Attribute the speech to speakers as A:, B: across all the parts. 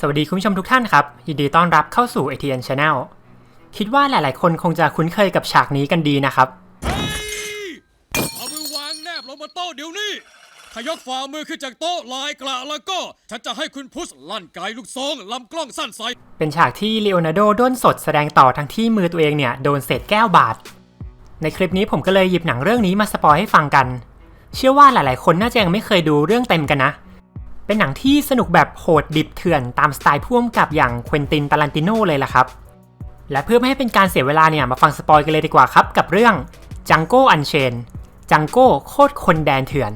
A: สวัสดีคุณผู้ชมทุกท่านครับ ยินดีต้อนรับเข้าสู่ ATN Channel คิดว่าหลาย ๆ คนคงจะคุ้นเคยกับฉากนี้กันดีนะครับ
B: เอามือวางแนบลงบนโต๊ะเดี๋ยวนี้ถ้ายกฝ่ามือขึ้นจากโต๊ะลายกระแล้วก็ ฉันจะให้คุณพุชลั่นไกลูกซองลำกล้องสั้นใส่
A: เป็นฉากที่เลโอนาร์โดด้นสดแสดงต่อทั้งที่มือตัวเองเนี่ยโดนเศษแก้วบาด ในคลิปนี้ผมก็เลยหยิบหนังเรื่องนี้มาสปอยให้ฟังกัน เชื่อว่าหลาย ๆ คนน่าจะยังไม่เคยดูเรื่องเต็มกันนะ เป็นหนังที่สนุกแบบโหดดิบเถื่อนตามสไตล์พ่วงกับอย่างควินตินตาลันติโนเลยล่ะครับ และเพื่อไม่ให้เป็นการเสียเวลาเนี่ยมาฟังสปอยกันเลยดีกว่าครับ กับเรื่องจังโก้อันเชนจังโก้โคตรคนแดนเถื่อน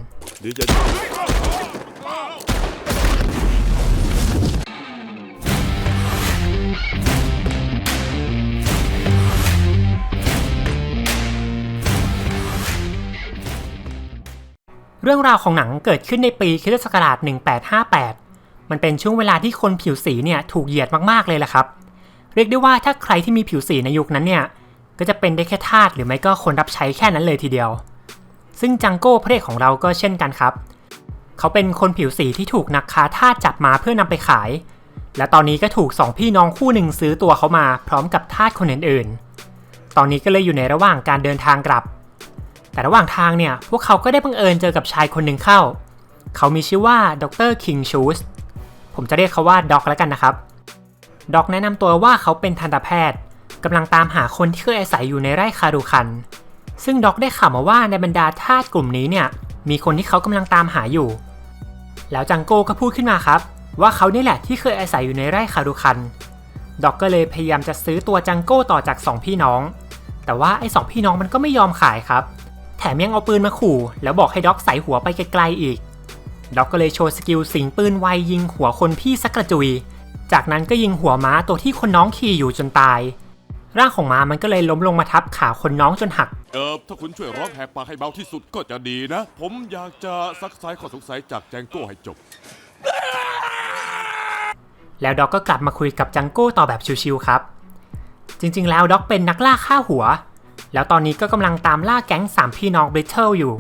C: เรื่
A: องราวของหนังเกิดขึ้นในปีคิศักราช1858 มันเป็นช่วงเวลาที่คนผิวสีเนี่ยถูกเหยียดมากๆเลยล่ะครับ เรียกได้ว่าถ้าใครที่มีผิวสีในยุคนั้นเนี่ยก็จะเป็นได้แค่ทาสหรือไม่ก็คนรับใช้แค่นั้นเลยทีเดียว ซึ่งจังโก้พระเอกของเราก็เช่นกันครับ เขาเป็นคนผิวสีที่ถูกนักค้าทาสจับมาเพื่อนำไปขาย และตอนนี้ก็ถูกสองพี่น้องคู่หนึ่งซื้อตัวเขามาพร้อมกับทาสคนอื่นๆ ตอนนี้ก็เลยอยู่ในระหว่างการเดินทางกลับ แต่ระหว่างทางเนี่ย พวกเขาก็ได้บังเอิญเจอกับชายคนหนึ่งเข้า เขามีชื่อว่าดรคิงชูสผมจะเรียกเขาว่าด็อกแล้วกันนะครับด็อกแนะนำตัวว่าเขาเป็นทันตแพทย์กำลังตามหาคนที่เคยอาศัยอยู่ในไร่คารูคัน ซึ่งด็อกได้ข่าวมาว่าในบรรดาทาสกลุ่มนี้เนี่ย มีคนที่เขากำลังตามหาอยู่ แล้วจังโก้ก็พูดขึ้นมาครับ ว่าเขานี่แหละที่เคยอาศัยอยู่ในไร่คารูคันด็อกก็เลยพยายามจะซื้อตัวจังโก้ต่อจากสองพี่น้อง แต่ว่าไอ้สองพี่น้องมันก็ไม่ยอมขายครับ แถมยังเอาปืนมาขู่ แล้วบอกให้ด็อกใส่หัวไปไกลๆอีก ด็อกก็เลยโชว์สกิลสิงปืนไวยิงหัวคนพี่สักกระจุย จากนั้นก็ยิงหัวม้าตัวที่คนน้องขี่อยู่จนตาย ร่างของม้ามันก็เลยล้มลงมาทับขาคนน้องจนหัก
C: เออถ้าคุณช่วยร้องแหกปากให้เบาที่สุดก็จะดีนะ ผมอยากจะซักไซข้อสงสัยจากแจงโก้ให้จบ
A: แล้วด็อกก็กลับมาคุยกับจังโก้ต่อแบบชิวๆครับ จริงๆ แล้วด็อกเป็นนักล่าฆ่าหัว แล้วตอนนี้ก็กำลังตามล่าแก๊งสามพี่น้องเบเทิลอยู่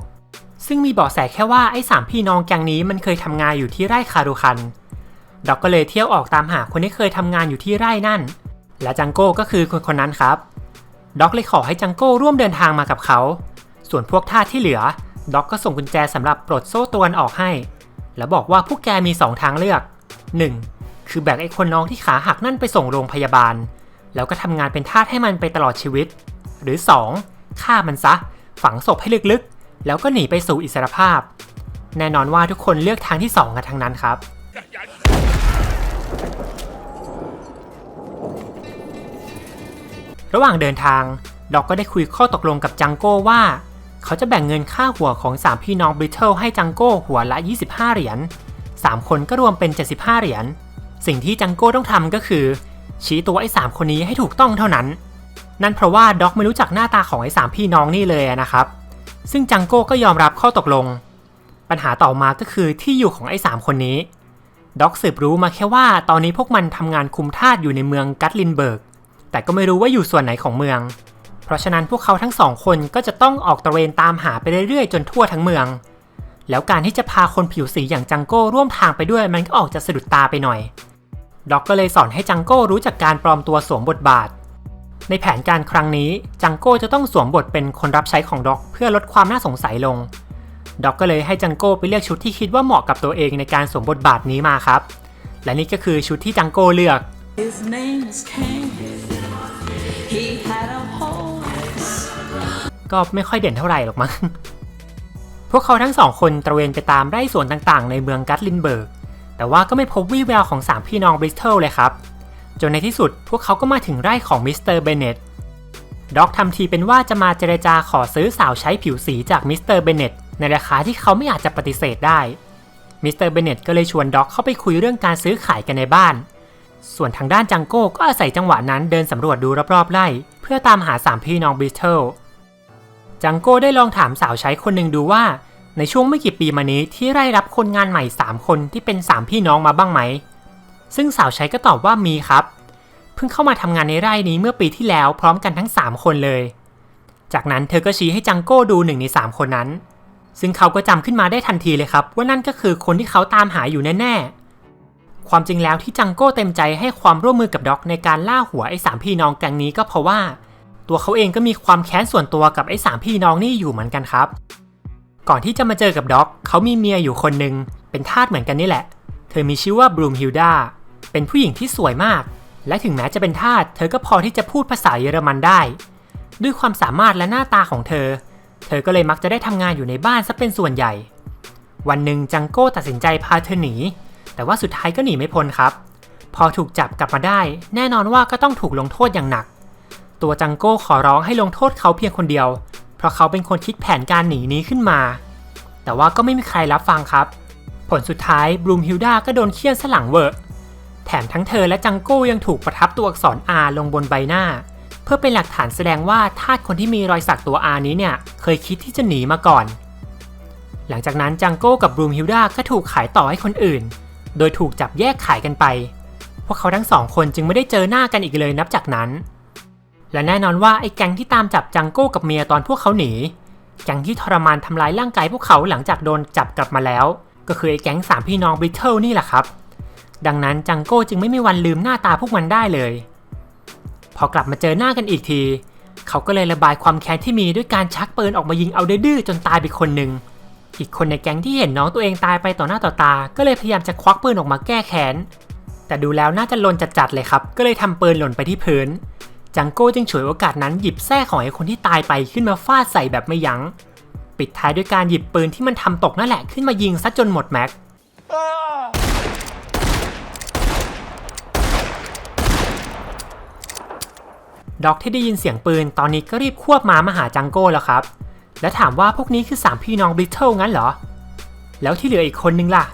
A: ซึ่งมีเบาะแสแค่ว่าไอ้สามพี่น้องแก๊งนี้มันเคยทำงานอยู่ที่ไร่คารุคันด็อกก็เลยเที่ยวออกตามหาคนที่เคยทำงานอยู่ที่ไร่นั่น และจังโก้ก็คือคนคนนั้นครับ ด็อกเลยขอให้จังโก้ร่วมเดินทางมากับเขา ส่วนพวกทาสที่เหลือ ด็อกก็ส่งกุญแจสำหรับปลดโซ่ตรวนออกให้ แล้วบอกว่าพวกแกมีสองทางเลือก 1. คือแบกไอ้คนน้องที่ขาหักนั่นไปส่งโรงพยาบาล แล้วก็ทำงานเป็นทาสให้มันไปตลอดชีวิต หรือ 2. ฆ่ามันซะ ฝังศพให้ลึกๆ แล้วก็หนีไปสู่อิสรภาพ แน่นอนว่าทุกคนเลือกทางที่ 2 กันทั้งนั้นครับ ระหว่างเดินทางด็อกก็ได้คุยข้อตกลงกับจังโก้ว่า เขาจะแบ่งเงินค่าหัวของ 3 พี่น้องบริเทิลให้จังโก้หัวละ 25 เหรียญ 3 คนก็รวมเป็น 75 เหรียญ สิ่งที่จังโก้ต้องทำก็คือ ชี้ตัวไอ้ 3 คนนี้ให้ถูกต้องเท่านั้น นั่นเพราะว่าด็อกไม่รู้จักหน้าตาของไอ้3พี่น้องนี่เลยนะครับ ซึ่งจังโก้ก็ยอมรับข้อตกลง ปัญหาต่อมาก็คือที่อยู่ของไอ้3คนนี้ ด็อกสืบรู้มาแค่ว่าตอนนี้พวกมันทำงานคุมทาสอยู่ในเมืองกัตลินเบิร์ก แต่ก็ไม่รู้ว่าอยู่ส่วนไหนของเมือง เพราะฉะนั้นพวกเขาทั้งสองคนก็จะต้องออกตระเวนตามหาไปเรื่อยๆ จนทั่วทั้งเมือง แล้วการที่จะพาคนผิวสีอย่างจังโก้ร่วมทางไปด้วยมันก็ออกจะสะดุดตาไปหน่อยด็อกก็เลยสอนให้จังโก้รู้จักการปลอมตัวสวมบทบาท ในแผนการครั้งนี้จังโก้จะต้องสวมบทเป็นคนรับใช้ของด็อกเพื่อลดความน่าสงสัยลง ด็อกก็เลยให้จังโก้ไปเลือกชุดที่คิดว่าเหมาะกับตัวเองในการสวมบทบาทนี้มาครับ และนี่ก็คือชุดที่จังโก้เลือก
D: His name is Candy. He had a horse.
A: ก็ไม่ค่อยเด่นเท่าไหร่หรอกมั้ง พวกเขาทั้งสองคนตระเวนไปตามไร่สวนต่างๆ ในเมืองกัตลินเบิร์ก แต่ว่าก็ไม่พบวี่แววของสามพี่น้องบริสเทลเลยครับ จนในที่สุดพวกเขาก็มาถึงไร่ของมิสเตอร์เบเนตด็อกทำทีเป็นว่าจะมาเจรจาขอซื้อสาวใช้ผิวสีจากมิสเตอร์เบเนตในราคาที่เขาไม่อาจจะปฏิเสธได้ มิสเตอร์เบเนตก็เลยชวนด็อกเข้าไปคุยเรื่องการซื้อขายกันในบ้าน ส่วนทางด้านจังโก้ก็อาศัยจังหวะนั้นเดินสำรวจดูรอบๆไร่ เพื่อตามหาสามพี่น้องบิสเทลจังโก้ได้ลองถามสาวใช้คนหนึ่งดูว่า ในช่วงไม่กี่ปีมานี้ที่ไร่รับคนงานใหม่ 3 คนที่เป็น 3 พี่น้องมาบ้างไหม ซึ่งสาวใช้ก็ตอบว่ามีครับ เพิ่งเข้ามาทำงานในไร่นี้เมื่อปีที่แล้วพร้อมกันทั้ง 3 คนเลย จากนั้นเธอก็ชี้ให้จังโก้ดูหนึ่งใน 3 คนนั้น ซึ่งเขาก็จำขึ้นมาได้ทันทีเลยครับ ว่านั่นก็คือคนที่เขาตามหาอยู่แน่ๆ ความจริงแล้วที่จังโก้เต็มใจให้ความร่วมมือกับด็อกในการล่าหัวไอ้สามพี่น้องแก๊งนี้ก็เพราะว่า ตัวเขาเองก็มีความแค้นส่วนตัวกับไอ้สามพี่น้องนี่อยู่เหมือนกันครับ ก่อนที่จะมาเจอกับด็อกเขามีเมียอยู่คนหนึ่งเป็นทาสเหมือนกันนี่แหละ เธอมีชื่อว่าบรูมฮิลดา เป็นผู้หญิงที่สวยมาก และถึงแม้จะเป็นทาสเธอก็พอที่จะพูดภาษาเยอรมันได้ ด้วยความสามารถและหน้าตาของเธอ เธอก็เลยมักจะได้ทำงานอยู่ในบ้านซะเป็นส่วนใหญ่ วันหนึ่งจังโก้ตัดสินใจพาเธอหนี แต่ว่าสุดท้ายก็หนีไม่พ้นครับ พอถูกจับกลับมาได้ แน่นอนว่าก็ต้องถูกลงโทษอย่างหนัก ตัวจังโก้ขอร้องให้ลงโทษเขาเพียงคนเดียว เพราะเขาเป็นคนคิดแผนการหนีนี้ขึ้นมา แต่ว่าก็ไม่มีใครรับฟังครับ ผลสุดท้ายบลูมฮิลดาก็โดนเคี่ยนสลังเวอร์ แถมทั้งเธอและจังโก้ยังถูกประทับตัวอักษร R ลงบนใบหน้า เพื่อเป็นหลักฐานแสดงว่าทาสคนที่มีรอยสักตัว R นี้เนี่ยเคยคิดที่จะหนีมาก่อน หลังจากนั้นจังโก้กับบรูมฮิลดาก็ถูกขายต่อให้คนอื่น โดยถูกจับแยกขายกันไป พวกเขาทั้งสองคนจึงไม่ได้เจอหน้ากันอีกเลยนับจากนั้น และแน่นอนว่าไอ้แก๊งที่ตามจับจังโก้กับเมียตอนพวกเขาหนี แก๊งที่ทรมานทำร้ายร่างกายพวกเขาหลังจากโดนจับกลับมาแล้ว ก็คือไอ้แก๊งสามพี่น้องบริเทิลนี่แหละครับ ดังนั้นจังโก้จึงไม่มีวันลืมหน้าตาพวกมันได้เลย พอกลับมาเจอหน้ากันอีกที เขาก็เลยระบายความแค้นที่มีด้วยการชักปืนออกมายิงเอาดื้อจนตายไปคนหนึ่งอีกคนในแก๊งที่เห็นน้องตัวเองตายไปต่อหน้าต่อตา ก็เลยพยายามจะควักปืนออกมาแก้แค้น แต่ดูแล้วน่าจะหล่นจัดๆเลยครับ ก็เลยทำปืนหล่นไปที่พื้น จังโก้จึงฉวยโอกาสนั้นหยิบแส้ของไอ้คนที่ตายไปขึ้นมาฟาดใส่แบบไม่ยัง้ง ปิดท้ายด้วยการหยิบปืนที่มันทำตกนั่นแหละขึ้นมายิงซะจนหมดแม็ก ด็อกที่ได้ยินเสียงปืนตอนนี้ก็รีบควบม้ามาหาจังโก้แล้วครับ และถามว่าพวกนี้คือ 3 พี่น้องบริเทิลงั้นเหรอ แล้วที่เหลืออีกคนนึงล่ะ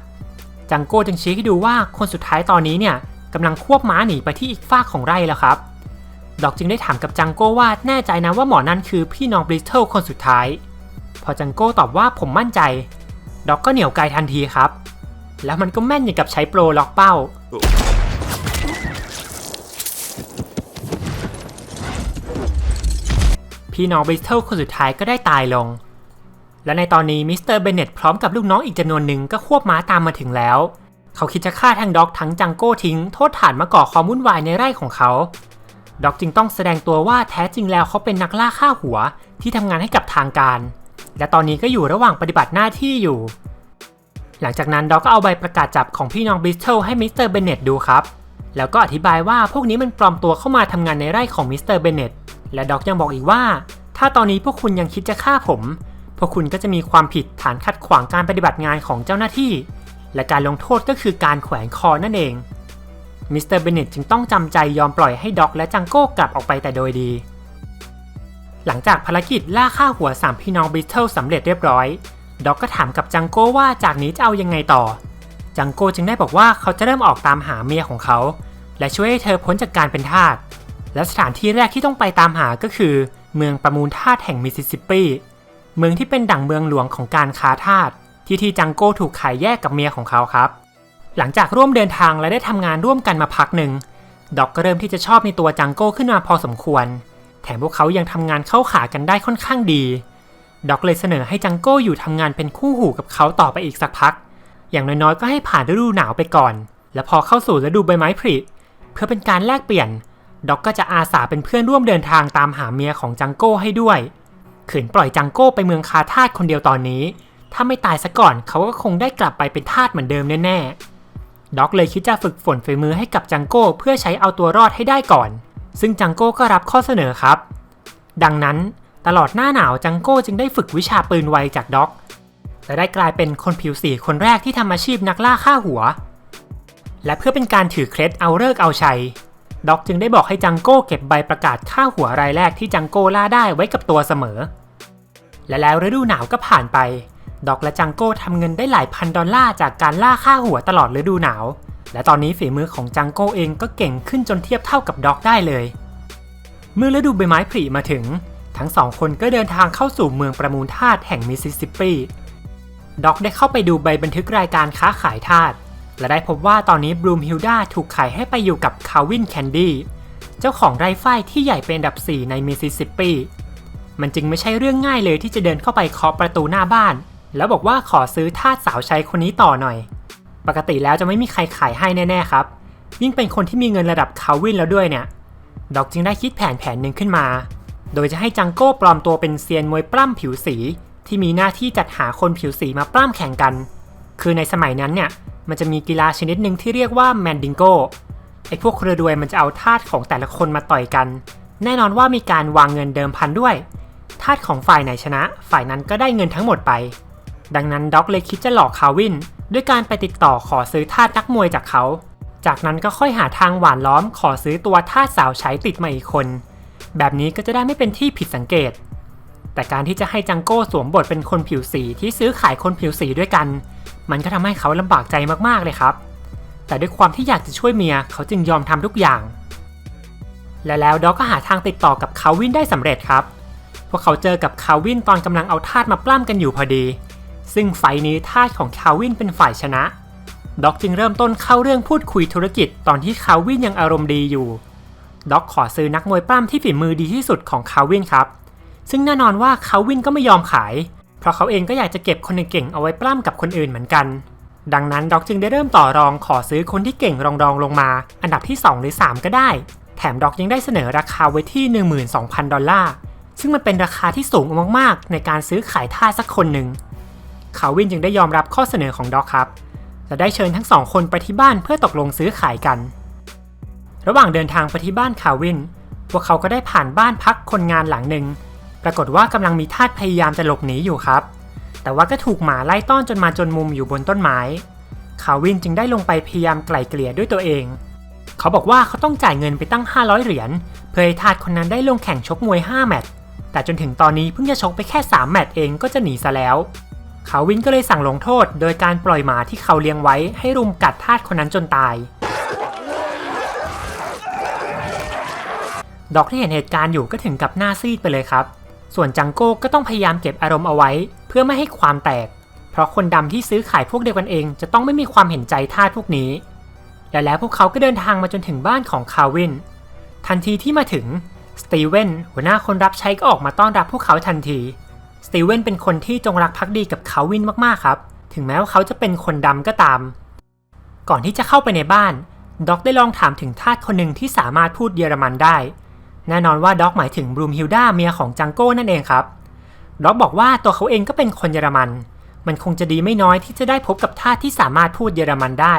A: จังโก้จึงชี้ให้ดูว่าคนสุดท้ายตอนนี้เนี่ยกำลังควบม้าหนีไปที่อีกฝากของไร่แล้วครับ ดอกจึงได้ถามกับจังโก้ว่าแน่ใจนะว่าหมอนั่นคือพี่น้องบริเทิลคนสุดท้าย พอจังโก้ตอบว่าผมมั่นใจด็อกก็เหนียวไกลทันทีครับ แล้วมันก็แม่นอย่างกับใช้โปรล็อกเป้า พี่น้องบริสเทลคนสุดท้ายก็ได้ตายลง และในตอนนี้มิสเตอร์เบนเน็ตพร้อมกับลูกน้องอีกจำนวนหนึ่งก็ควบม้าตามมาถึงแล้ว เขาคิดจะฆ่าทั้งด็อกทั้งจังโก้ทิ้งโทษฐานมาก่อความวุ่นวายในไร่ของเขาด็อกจึงต้องแสดงตัวว่าแท้จริงแล้วเขาเป็นนักล่าฆ่าหัวที่ทำงานให้กับทางการ และตอนนี้ก็อยู่ระหว่างปฏิบัติหน้าที่อยู่ หลังจากนั้นด็อกก็เอาใบประกาศจับของพี่น้องบริสเทลให้มิสเตอร์เบนเน็ตดูครับ แล้วก็อธิบายว่าพวกนี้มันปลอมตัวเข้ามาทำงานในไร่ของมิสเตอร์เบนเน็ต และด็อกยังบอกอีกว่า ถ้าตอนนี้พวกคุณยังคิดจะฆ่าผม พวกคุณก็จะมีความผิดฐานขัดขวางการปฏิบัติงานของเจ้าหน้าที่ และการลงโทษก็คือการแขวนคอนั่นเองมิสเตอร์เบนเน็ตจึงต้องจำใจยอมปล่อยให้ด็อกและจังโก้กลับออกไปแต่โดยดี หลังจากภารกิจล่าฆ่าหัวสามพี่น้องบริเทิลสำเร็จเรียบร้อย ด็อกก็ถามกับจังโก้ว่าจากนี้จะเอายังไงต่อ จังโก้จึงได้บอกว่าเขาจะเริ่มออกตามหาเมียของเขา และช่วยให้เธอพ้นจากการเป็นทาส และสถานที่แรกที่ต้องไปตามหาก็คือ เมืองประมูลทาสแห่งมิสซิสซิปปี เมืองที่เป็นดั่งเมืองหลวงของการค้าทาสที่ที่จังโก้ถูกขายแยกกับเมียของเขาครับ หลังจากร่วมเดินทางและได้ทำงานร่วมกันมาพักหนึ่งด็อกก็เริ่มที่จะชอบในตัวจังโก้ขึ้นมาพอสมควร แถมพวกเขายังทำงานเข้าขากันได้ค่อนข้างดีด็อกเลยเสนอให้จังโก้อยู่ทำงานเป็นคู่หูกับเขาต่อไปอีกสักพัก อย่างน้อยๆ ก็ให้ผ่านฤดูหนาวไปก่อน และพอเข้าสู่ฤดูใบไม้ผลิเพื่อเป็นการแลกเปลี่ยน ด็อกก็จะอาสาเป็นเพื่อนร่วมเดินทางตามหาเมียของจังโก้ให้ด้วย ขืนปล่อยจังโก้ไปเมืองคาทาสคนเดียวตอนนี้ ถ้าไม่ตายซะก่อนเขาก็คงได้กลับไปเป็นทาสเหมือนเดิมแน่ๆด็อกเลยคิดจะฝึกฝนฝีมือให้กับจังโก้เพื่อใช้เอาตัวรอดให้ได้ก่อน ซึ่งจังโก้ก็รับข้อเสนอครับ ดังนั้นตลอดหน้าหนาวจังโก้จึงได้ฝึกวิชาปืนไวจากด็อกและได้กลายเป็นคนผิวสีคนแรกที่ทำอาชีพนักล่าฆ่าหัว และเพื่อเป็นการถือเคล็ดเอาเลิกเอาชัย ด็อกจึงได้บอกให้จังโก้เก็บใบประกาศฆ่าหัวรายแรกที่จังโก้ล่าได้ไว้กับตัวเสมอ และแล้วฤดูหนาวก็ผ่านไปด็อกและจังโก้ทำเงินได้หลายพันดอลลาร์จากการล่าฆ่าหัวตลอดฤดูหนาว และตอนนี้ฝีมือของจังโก้เองก็เก่งขึ้นจนเทียบเท่ากับด็อกได้เลย เมื่อฤดูใบไม้ผลิมาถึง ทั้งสองคนก็เดินทางเข้าสู่เมืองประมูลทาสแห่งมิสซิสซิปปีด็อกได้เข้าไปดูใบบันทึกรายการค้าขายทาส และได้พบว่าตอนนี้บลูมฮิลดาถูกขายให้ไปอยู่กับคาวินแคนดี้เจ้าของไร่ฝ้ายที่ใหญ่เป็นอันดับ 4 ในมิสซิสซิปปี มันจึงไม่ใช่เรื่องง่ายเลยที่จะเดินเข้าไปเคาะประตูหน้าบ้าน แล้วบอกว่าขอซื้อทาสสาวใช้คนนี้ต่อหน่อย ปกติแล้วจะไม่มีใครขายให้แน่ๆครับ ยิ่งเป็นคนที่มีเงินระดับคาวินแล้วด้วยเนี่ยด็อกจึงได้คิดแผนแผนหนึ่งขึ้นมา โดยจะให้จังโก้ปลอมตัวเป็นเซียนมวยปล้ำผิวสี ที่มีหน้าที่จัดหาคนผิวสีมาปล้ำแข่งกัน คือในสมัยนั้นเนี่ย มันจะมีกีฬาชนิดหนึ่งที่เรียกว่าแมนดิงโกไอ้พวกเครือดวยมันจะเอาทาสของแต่ละคนมาต่อยกัน แน่นอนว่ามีการวางเงินเดิมพันด้วย ทาสของฝ่ายไหนชนะ ฝ่ายนั้นก็ได้เงินทั้งหมดไป ดังนั้นด็อกเลยคิดจะหลอกคาวิน ด้วยการไปติดต่อขอซื้อทาสนักมวยจากเขา จากนั้นก็ค่อยหาทางหวานล้อมขอซื้อตัวทาสสาวใช้ติดมาอีกคน แบบนี้ก็จะได้ไม่เป็นที่ผิดสังเกต แต่การที่จะให้จังโก้สวมบทเป็นคนผิวสีที่ซื้อขายคนผิวสีด้วยกัน มันก็ทำให้เขาลำบากใจมากๆเลยครับ แต่ด้วยความที่อยากจะช่วยเมียเขาจึงยอมทำทุกอย่าง และแล้วด็อกก็หาทางติดต่อกับคาวินได้สำเร็จครับ พวกเขาเจอกับคาวินตอนกำลังเอาทาสมาปล้ำกันอยู่พอดี ซึ่งไฟนี้ทาสของคาวินเป็นฝ่ายชนะด็อกจึงเริ่มต้นเข้าเรื่องพูดคุยธุรกิจตอนที่คาวินยังอารมณ์ดีอยู่ด็อกขอซื้อนักมวยปล้ำที่ฝีมือดีที่สุดของคาวินครับ ซึ่งแน่นอนว่าคาวินก็ไม่ยอมขายเราะเขาเองก็อยากจะเก็บคนเก่งเอาไว้ปล้ำกับคนอื่นเหมือนกัน ดังนั้นด็อกจึงได้เริ่มต่อรองขอซื้อคนที่เก่งรองๆลงมา อันดับที่ 2 หรือ 3 ก็ได้ แถมด็อกยังได้เสนอราคาไว้ที่ 12,000 ดอลลาร์ ซึ่งมันเป็นราคาที่สูงมากๆ ในการซื้อขายท่าสสักคนหนึ่งคาวินจึงได้ยอมรับข้อเสนอของด็อกครับและได้เชิญทั้งสองคนไปที่บ้านเพื่อตกลงซื้อขายกัน ระหว่างเดินทางไปที่บ้านคาวิน พวกเขาก็ได้ผ่านบ้านพักคนงานหลังหนึ่ง ปรากฏว่ากำลังมีทาสพยายามจะหลบหนีอยู่ครับ แต่ว่าก็ถูกหมาไล่ต้อนจนมาจนมุมอยู่บนต้นไม้คาวินจึงได้ลงไปพยายามไกล่เกลี่ยด้วยตัวเอง เขาบอกว่าเขาต้องจ่ายเงินไปตั้ง 500 เหรียญเพื่อให้ทาสคนนั้นได้ลงแข่งชกมวย 5 แมตช์แต่จนถึงตอนนี้เพิ่งจะชกไปแค่ 3 แมตช์เองก็จะหนีซะแล้วคาวินก็เลยสั่งลงโทษ โดยการปล่อยหมาที่เขาเลี้ยงไว้ให้รุมกัดทาสคนนั้นจนตาย ดอกที่เห็นเหตุการณ์อยู่ก็ถึงกับหน้าซีดไปเลยครับ ส่วนจังโก้ก็ต้องพยายามเก็บอารมณ์เอาไว้ เพื่อไม่ให้ความแตก เพราะคนดำที่ซื้อขายพวกเดียวกันเองจะต้องไม่มีความเห็นใจทาสพวกนี้ และแล้วพวกเขาก็เดินทางมาจนถึงบ้านของคาวิน ทันทีที่มาถึงสตีเวนหัวหน้าคนรับใช้ก็ออกมาต้อนรับพวกเขาทันที สตีเวนเป็นคนที่จงรักภักดีกับคาวินมากๆครับ ถึงแม้ว่าเขาจะเป็นคนดำก็ตาม ก่อนที่จะเข้าไปในบ้านด็อกได้ลองถามถึงทาสคนหนึ่งที่สามารถพูดเยอรมันได้ แน่นอนว่าด็อกหมายถึงบรูมฮิลดาเมียของจังโก้นั่นเองครับด็อกบอกว่าตัวเขาเองก็เป็นคนเยอรมัน มันคงจะดีไม่น้อยที่จะได้พบกับท่าที่สามารถพูดเยอรมันได้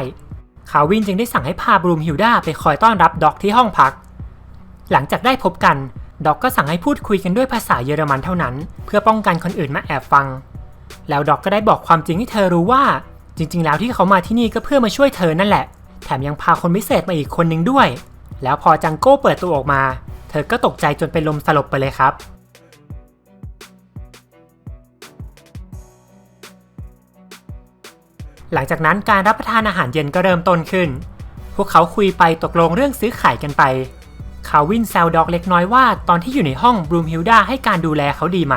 A: คาวินจึงได้สั่งให้พาบรูมฮิลดาไปคอยต้อนรับด็อกที่ห้องพัก หลังจากได้พบกันด็อกก็สั่งให้พูดคุยกันด้วยภาษาเยอรมันเท่านั้น เพื่อป้องกันคนอื่นมาแอบฟัง แล้วด็อกก็ได้บอกความจริงให้เธอรู้ว่า จริง ๆ แล้วที่เขามาที่นี่ก็เพื่อมาช่วยเธอนั่นแหละ แถมยังพาคนพิเศษมาอีกคนนึงด้วย แล้วพอจังโก้เปิดตัวออกมา เธอก็ตกใจจนเป็นลมสลบไปเลยครับ หลังจากนั้นการรับประทานอาหารเย็นก็เริ่มต้นขึ้น พวกเขาคุยไปตกลงเรื่องซื้อขายกันไปคาวินแซวด็อกเล็กน้อยว่าตอนที่อยู่ในห้องบรูมฮิลดาให้การดูแลเขาดีไหม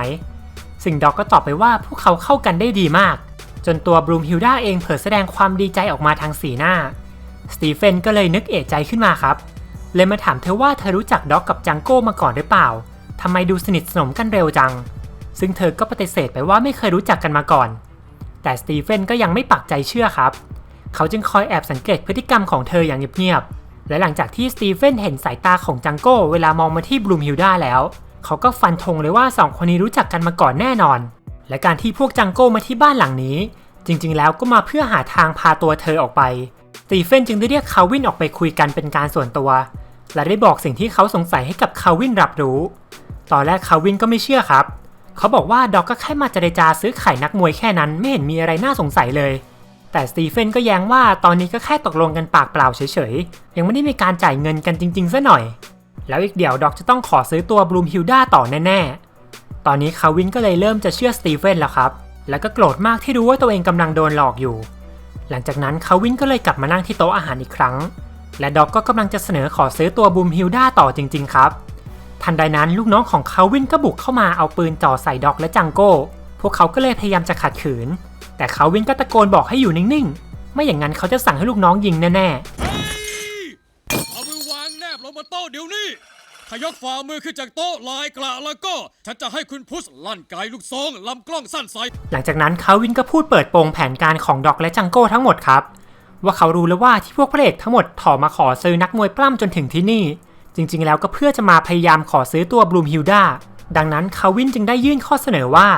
A: สิ่งด็อกก็ตอบไปว่าพวกเขาเข้ากันได้ดีมาก จนตัวบรูมฮิลดาเองเผยแสดงความดีใจออกมาทางสีหน้า สตีเฟนก็เลยนึกเอะใจขึ้นมาครับ เลยมาถามเธอว่าเธอรู้จักด็อกกับจังโก้มาก่อนหรือเปล่าทำไมดูสนิทสนมกันเร็วจัง ซึ่งเธอก็ปฏิเสธไปว่าไม่เคยรู้จักกันมาก่อน แต่สตีเฟนก็ยังไม่ปักใจเชื่อครับ เขาจึงคอยแอบสังเกตพฤติกรรมของเธออย่างเงียบๆ และหลังจากที่สตีเฟนเห็นสายตาของจังโก้เวลามองมาที่บลูมฮิลด้าแล้ว เขาก็ฟันธงเลยว่าสองคนนี้รู้จักกันมาก่อนแน่นอน และการที่พวกจังโก้มาที่บ้านหลังนี้ จริงๆ แล้วก็มาเพื่อหาทางพาตัวเธอออกไปสตีเฟนจึงได้เรียกคาวินออกไปคุยกันเป็นการส่วนตัว และได้บอกสิ่งที่เขาสงสัยให้กับคาวินรับรู้ ตอนแรกคาวินก็ไม่เชื่อครับ เขาบอกว่าด็อกก็แค่มาเจรจาซื้อขายนักมวยแค่นั้นไม่เห็นมีอะไรน่าสงสัยเลย แต่สตีเฟนก็แย้งว่าตอนนี้ก็แค่ตกลงกันปากเปล่าเฉยๆ ยังไม่ได้มีการจ่ายเงินกันจริงๆซะหน่อย แล้วอีกเดี๋ยวด็อกจะต้องขอซื้อตัวบลูมฮิลด้าต่อแน่ๆ ตอนนี้คาวินก็เลยเริ่มจะเชื่อสตีเฟนแล้วครับ แล้วก็โกรธมากที่รู้ว่าตัวเองกำลังโดนหลอกอยู่ หลังจากนั้นคาวินก็เลยกลับมานั่งที่โต๊ะอาหารอีกครั้ง และด็อกก็กำลังจะเสนอขอซื้อตัวบลูมฮิลดาต่อจริง ๆ ครับ ทันใดนั้นลูกน้องของคาวินก็บุกเข้ามาเอาปืนจ่อใส่ด็อกและจังโก้ พวกเขาก็เลยพยายามจะขัดขืน แต่คาวินก็ตะโกนบอกให้อยู่นิ่งๆ ไม่อย่างนั้นเขาจะสั่งให้ลูกน้องยิงแน่
B: เฮ้ยเอามือวางแนบลงบนโต๊ะเดี๋ยวนี้ถ้ายกฝ่ามือขึ้นจากโต๊ะลายกระแล้วก็ ฉันจะให้คุณพุชลั่นไกลูกซองลำกล้องสั้นใส่
A: ๆหลังจากนั้นคาวินก็พูดเปิดโปงแผนการของด็อกและจังโก้ทั้งหมดครับ ว่าเขารู้แล้วว่าที่พวกพระเอกทั้งหมดถอมาขอซื้อนักมวยปล้ำจนถึงที่นี่ จริงๆ แล้วก็เพื่อจะมาพยายามขอซื้อตัวบลูมฮิลดาดังนั้นคาวินจึงได้ยื่นข้อเสนอว่า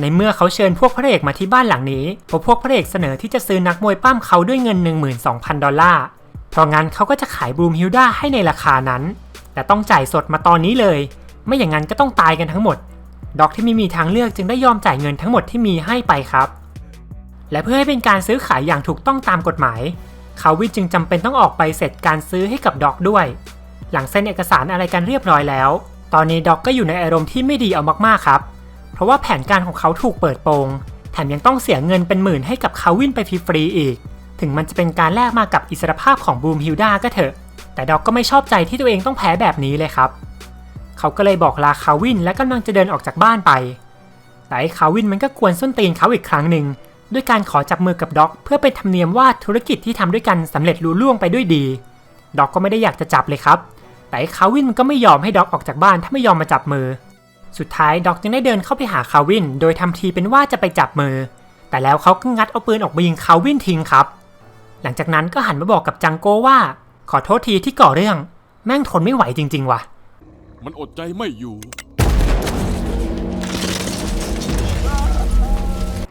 A: ในเมื่อเขาเชิญพวกพระเอกมาที่บ้านหลังนี้พราะพวกพระเอกเสนอที่จะซื้อนักมวยปล้ำเขาด้วยเงิน 12,000 ดอลลาร์เพราะงั้นเขาก็จะขายบลูมฮิลดาให้ในราคานั้น แต่ต้องจ่ายสดมาตอนนี้เลย ไม่อย่างนั้นก็ต้องตายกันทั้งหมด ด็อกที่ไม่มีทางเลือกจึงได้ยอมจ่ายเงินทั้งหมดที่มีให้ไปครับ และเพื่อให้เป็นการซื้อขายอย่างถูกต้องตามกฎหมาย คาวินจึงจำเป็นต้องออกใบเสร็จการซื้อให้กับด็อกด้วย หลังเซ็นเอกสารอะไรกันเรียบร้อยแล้ว ตอนนี้ด็อกก็อยู่ในอารมณ์ที่ไม่ดีเอามากๆครับ เพราะว่าแผนการของเขาถูกเปิดโปง แถมยังต้องเสียเงินเป็นหมื่นให้กับคาวินไปฟรีๆอีก ถึงมันจะเป็นการแลกมากับอิสรภาพของบูมฮิลดาก็เถอะ แต่ด็อกก็ไม่ชอบใจที่ตัวเองต้องแพ้แบบนี้เลยครับ เขาก็เลยบอกลาคาวินและกำลังจะเดินออกจากบ้านไป แต่คาวินมันก็กวนส้นตีนเขาอีกครั้งหนึ่ง ด้วยการขอจับมือกับด็อกเพื่อเป็นธรรมเนียมว่าธุรกิจที่ทำด้วยกันสำเร็จลุล่วงไปด้วยดี ด็อกก็ไม่ได้อยากจะจับเลยครับ แต่คาวินก็ไม่ยอมให้ด็อกออกจากบ้านถ้าไม่ยอมมาจับมือ สุดท้ายด็อกจึงได้เดินเข้าไปหาคาวิน โดยทำทีเป็นว่าจะไปจับมือ แต่แล้วเขาก็งัดเอาปืนออกมายิงคาวินทิ้งครับ หลังจากนั้นก็หันมาบอกกับจังโก้ว่า ขอโทษทีที่ก่อเรื่อง แม่งทนไม่ไหวจริง ๆ ว่ะ
C: มันอดใจไม่อยู่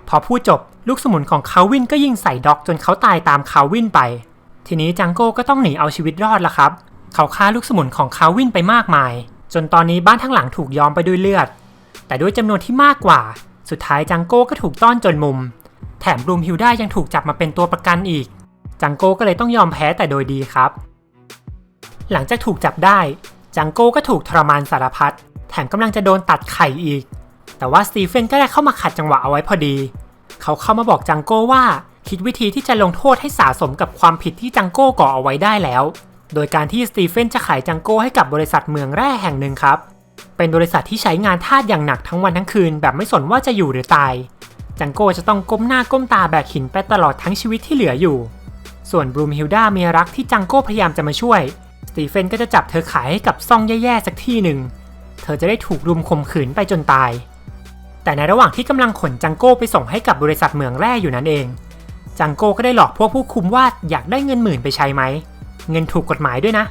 A: พอพูดจบลูกสมุนของคาวินก็ยิงใส่ด็อกจนเขาตายตามคาวินไป ทีนี้จังโก้ก็ต้องหนีเอาชีวิตรอดละครับ เขาฆ่าลูกสมุนของคาวินไปมากมาย จนตอนนี้บ้านทั้งหลังถูกย้อมไปด้วยเลือด แต่ด้วยจำนวนที่มากกว่า สุดท้ายจังโก้ก็ถูกต้อนจนมุม แถมบลูมฮิลดายังถูกจับมาเป็นตัวประกันอีก จังโก้ก็เลยต้องยอมแพ้แต่โดยดีครับ หลังจากถูกจับได้ จังโก้ก็ถูกทรมานสารพัด แถมกำลังจะโดนตัดไข่อีก แต่ว่าสตีเฟนก็ได้เข้ามาขัดจังหวะเอาไว้พอดี เขาเข้ามาบอกจังโก้ว่าคิดวิธีที่จะลงโทษให้สะสมกับความผิดที่จังโก้ก่อเอาไว้ได้แล้ว โดยการที่สตีเฟนจะขายจังโก้ให้กับบริษัทเมืองแร่แห่งหนึ่งครับ เป็นบริษัทที่ใช้งานทาสอย่างหนักทั้งวันทั้งคืน แบบไม่สนว่าจะอยู่หรือตาย จังโก้จะต้องก้มหน้าก้มตาแบกหินไปตลอดทั้งชีวิตที่เหลืออยู่ ส่วนบรูมฮิลดาเมียรักที่จังโก้พยายามจะมาช่วย สตีเฟนก็จะจับเธอขายให้กับซ่องแย่ๆสักที่หนึ่ง เธอจะได้ถูกรุมข่มขืนไปจนตาย แต่ในระหว่างที่กำลังขนจังโก้ไปส่งให้กับบริษัทเหมืองแร่อยู่นั่นเอง จังโก้ก็ได้หลอกพวกผู้คุมว่าอยากได้เงินหมื่นไปใช้ไหม เงินถูกกฎหมายด้วยนะ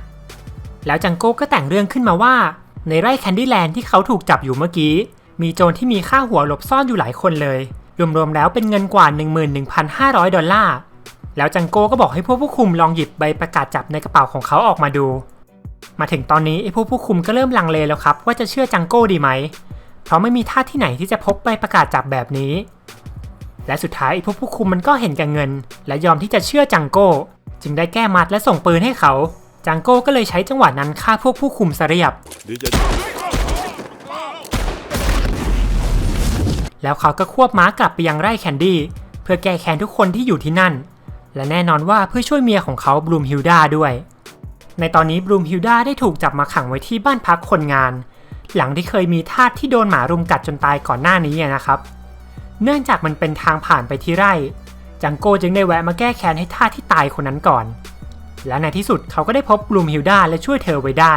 A: แล้วจังโก้ก็แต่งเรื่องขึ้นมาว่า ในไร่แคนดี้แลนด์ที่เขาถูกจับอยู่เมื่อกี้ มีโจรที่มีค่าหัวหลบซ่อนอยู่หลายคนเลย รวมๆแล้วเป็นเงินกว่า 11,500 ดอลลาร์ แล้วจังโก้ก็บอกให้พวกผู้คุมลองหยิบใบประกาศจับในกระเป๋าของเขาออกมาดู มาถึงตอนนี้ไอ้พวกผู้คุมก็เริ่มลังเลแล้วครับว่าจะเชื่อจังโก้ดีไหม เพราะไม่มีท่าที่ไหนที่จะพบใบประกาศจับแบบนี้ และสุดท้ายไอ้พวกผู้คุมมันก็เห็นแก่เงิน และยอมที่จะเชื่อจังโก้ จึงได้แก้มัดและส่งปืนให้เขา จังโก้ก็เลยใช้จังหวะนั้นฆ่าพวกผู้คุมซะเรียบ แล้วเขาก็ควบม้ากลับไปยังไร่แคนดี้เพื่อแก้แค้นทุกคนที่อยู่ที่นั่น และแน่นอนว่าเพื่อช่วยเมียของเขาบลูมฮิลดาด้วย ในตอนนี้บลูมฮิลดาได้ถูกจับมาขังไว้ที่บ้านพักคนงาน หลังที่เคยมีทาสที่โดนหมารุมกัดจนตายก่อนหน้านี้นะครับ เนื่องจากมันเป็นทางผ่านไปที่ไร่ จังโก้จึงได้แวะมาแก้แค้นให้ทาสที่ตายคนนั้นก่อน และในที่สุดเขาก็ได้พบบลูมฮิลดาและช่วยเธอไว้ได้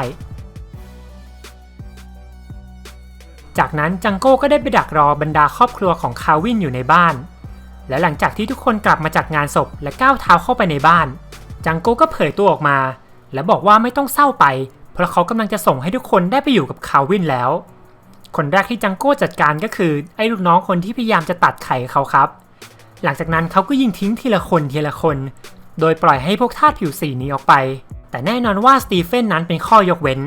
A: จากนั้นจังโก้ก็ได้ไปดักรอบรรดาครอบครัวของคาวินอยู่ในบ้าน และหลังจากที่ทุกคนกลับมาจากงานศพและก้าวเท้าเข้าไปในบ้าน จังโก้ก็เผยตัวออกมา และบอกว่าไม่ต้องเศร้าไป เพราะเขากำลังจะส่งให้ทุกคนได้ไปอยู่กับคาวินแล้ว คนแรกที่จังโก้จัดการก็คือไอ้ลูกน้องคนที่พยายามจะตัดไข่เขาครับ หลังจากนั้นเขาก็ยิงทิ้งทีละคนทีละคน โดยปล่อยให้พวกทาสผิวสีนี้ออกไป แต่แน่นอนว่าสตีเฟนนั้นเป็นข้อยกเว้น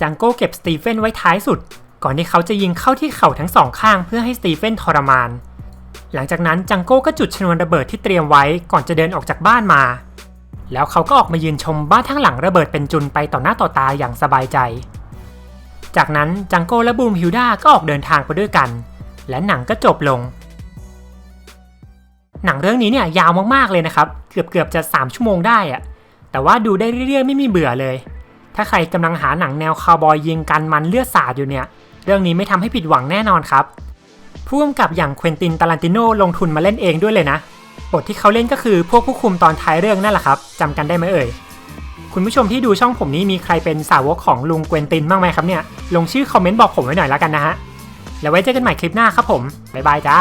A: จังโก้เก็บสตีเฟนไว้ท้ายสุด ก่อนที่เขาจะยิงเข้าที่เข่าทั้งสองข้างเพื่อให้สตีเฟนทรมาน หลังจากนั้นจังโก้ก็จุดชนวนระเบิดที่เตรียมไว้ก่อนจะเดินออกจากบ้านมา แล้วเขาก็ออกมายืนชมบ้านทั้งหลังระเบิดเป็นจุนไปต่อหน้าต่อตาอย่างสบายใจ จากนั้นจังโก้และบูมฮิลดาก็ออกเดินทางไปด้วยกัน และหนังก็จบลง หนังเรื่องนี้เนี่ยยาวมากๆเลยนะครับ เกือบเกือบๆจะ 3 ชั่วโมงได้อะแต่ว่าดูได้เรื่อยๆ ไม่มีเบื่อเลย ถ้าใครกำลังหาหนังแนวคาวบอยยิงกันมันเลือดสาดอยู่เนี่ย เรื่องนี้ไม่ทำให้ผิดหวังแน่นอนครับผู้กำกับอย่างเควินตินตาลันติโนลงทุนมาเล่นเองด้วยเลยนะ บทที่เขาเล่นก็คือพวกผู้คุมตอนท้ายเรื่องนั่นแหละครับจำกันได้ไหมเอ่ยคุณผู้ชมที่ดูช่องผมนี้มีใครเป็นสาวกของลุงเควินตินบ้างไหมครับเนี่ย ลงชื่อคอมเมนต์บอกผมไว้หน่อยแล้วกันนะฮะ แล้วไว้เจอกันใหม่คลิปหน้าครับผม บ๊ายบายจ้า